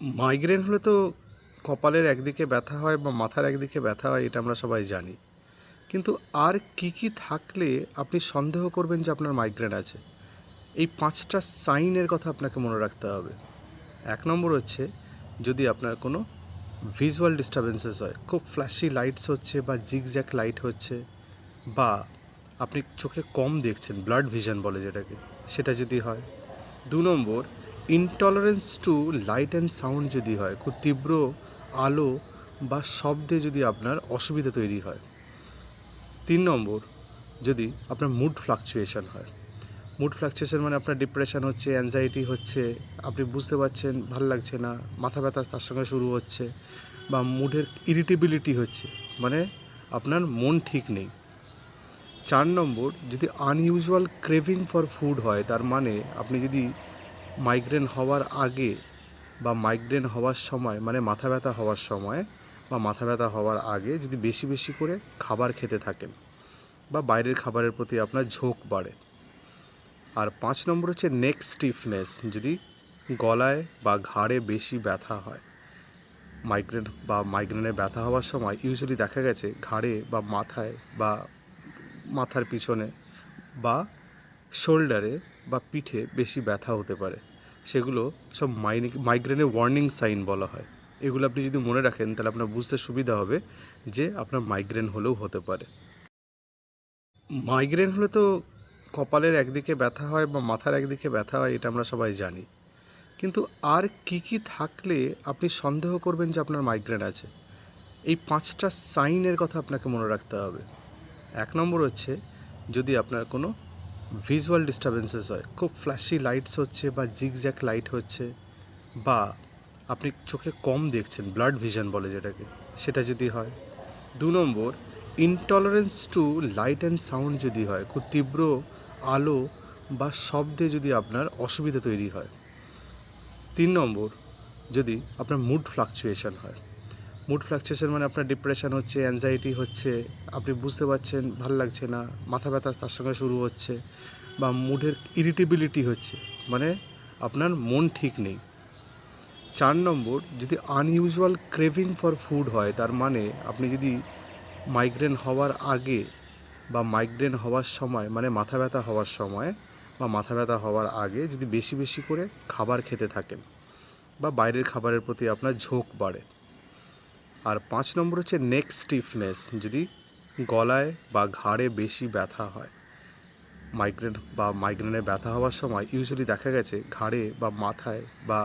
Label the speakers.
Speaker 1: Migraine হলে তো কপালের একদিকে ব্যথা হয় বা মাথার একদিকে ব্যথা হয়, এটা আমরা সবাই জানি। কিন্তু আর কি কি থাকলে আপনি সন্দেহ করবেন যে আপনার মাইগ্রেন আছে? এই পাঁচটা সাইনের কথা আপনাকে মনে রাখতে হবে। এক নম্বর হচ্ছে, যদি আপনার কোনো ভিজুয়াল ডিস্টারবেন্সেস হয়, খুব ফ্ল্যাশি লাইটস হচ্ছে বা জিগজ্যাক লাইট হচ্ছে বা আপনি চোখে কম দেখছেন ব্লাড ভিশন বলে যেটাকে, সেটা যদি হয়। দু নম্বর intolerance to light and sound যদি হয়, খুব তীব্র আলো বা শব্দে যদি আপনার অসুবিধা তৈরি হয়। তিন নম্বর, যদি আপনার মুড ফ্লাকচুয়েশন হয়। মুড ফ্লাকচুয়েশন মানে আপনার ডিপ্রেশন হচ্ছে অ্যাংজাইটি হচ্ছে, আপনি বুঝতে পারছেন, ভালো লাগছে না, মাথা ব্যথা তার সঙ্গে শুরু হচ্ছে বা মুডের ইরিটেবিলিটি হচ্ছে মানে আপনার মন ঠিক নেই। চার নম্বর, যদি আনইউজুয়াল ক্রেভিং ফর ফুড হয়, তার মানে আপনি যদি মাইগ্রেন হওয়ার আগে বা মাইগ্রেন হওয়ার সময় মানে মাথা ব্যথা হওয়ার সময় বা মাথা ব্যথা হওয়ার আগে যদি বেশি বেশি করে খাবার খেতে থাকেন বা বাইরের খাবারের প্রতি আপনার ঝোঁক বাড়ে। আর পাঁচ নম্বর হচ্ছে নেক স্টিফনেস যদি গলায় বা ঘাড়ে বেশি ব্যথা হয়। মাইগ্রেন বা মাইগ্রেনের ব্যথা হওয়ার সময় ইউজুয়ালি দেখা গেছে ঘাড়ে বা মাথায় বা মাথার পিছনে বা শোল্ডারে বা পিঠে বেশি ব্যথা হতে পারে। সেগুলো সব মাইনে মাইগ্রেনের ওয়ার্নিং সাইন বলা হয়। এগুলো আপনি যদি মনে রাখেন, তাহলে আপনার বুঝতে সুবিধা হবে যে আপনার মাইগ্রেন হলেও হতে পারে। মাইগ্রেন হলে তো কপালের একদিকে ব্যথা হয় বা মাথার একদিকে ব্যথা হয়, এটা আমরা সবাই জানি। কিন্তু আর কি কি থাকলে আপনি সন্দেহ করবেন যে আপনার মাইগ্রেন আছে? এই পাঁচটা সাইনের কথা আপনাকে মনে রাখতে হবে। এক নম্বর হচ্ছে যদি আপনার কোনো ভিজুয়াল ডিস্টারবেন্সেস হয়। খুব ফ্ল্যাশি লাইটস হচ্ছে বা জিগজ্যাক লাইট হচ্ছে বা আপনি চোখে কম দেখছেন ব্লাড ভিশন বলে যেটাকে, সেটা যদি হয়। দু নম্বর intolerance to light and sound যদি হয়, খুব তীব্র আলো বা শব্দে যদি আপনার অসুবিধা তৈরি হয়। তিন নম্বর, যদি আপনার মুড ফ্লাকচুয়েশন হয়। মুড ফ্লাকচুয়েশন মানে আপনার ডিপ্রেশন হচ্ছে অ্যাংজাইটি হচ্ছে, আপনি বুঝতে পারছেন ভালো লাগছে না, মাথা ব্যথা তার সঙ্গে শুরু হচ্ছে বা মুডের ইরিটেবিলিটি হচ্ছে মানে আপনার মন ঠিক নেই। চার নম্বর, যদি আনইউজুয়াল ক্রেভিং ফর ফুড হয়, তার মানে আপনি যদি মাইগ্রেন হওয়ার আগে বা মাইগ্রেন হওয়ার সময় মানে মাথা ব্যথা হওয়ার সময় বা মাথা ব্যথা হওয়ার আগে যদি বেশি বেশি করে খাবার খেতে থাকেন বা বাইরের খাবারের প্রতি আপনার ঝোঁক বাড়ে আর পাঁচ নম্বর হচ্ছে নেক স্টিফনেস যদি গলায় বা ঘাড়ে বেশি ব্যথা হয়। মাইগ্রেন বা মাইগ্রেনের ব্যথা হওয়ার সময় ইউজুয়ালি দেখা গেছে ঘাড়ে বা মাথায় বা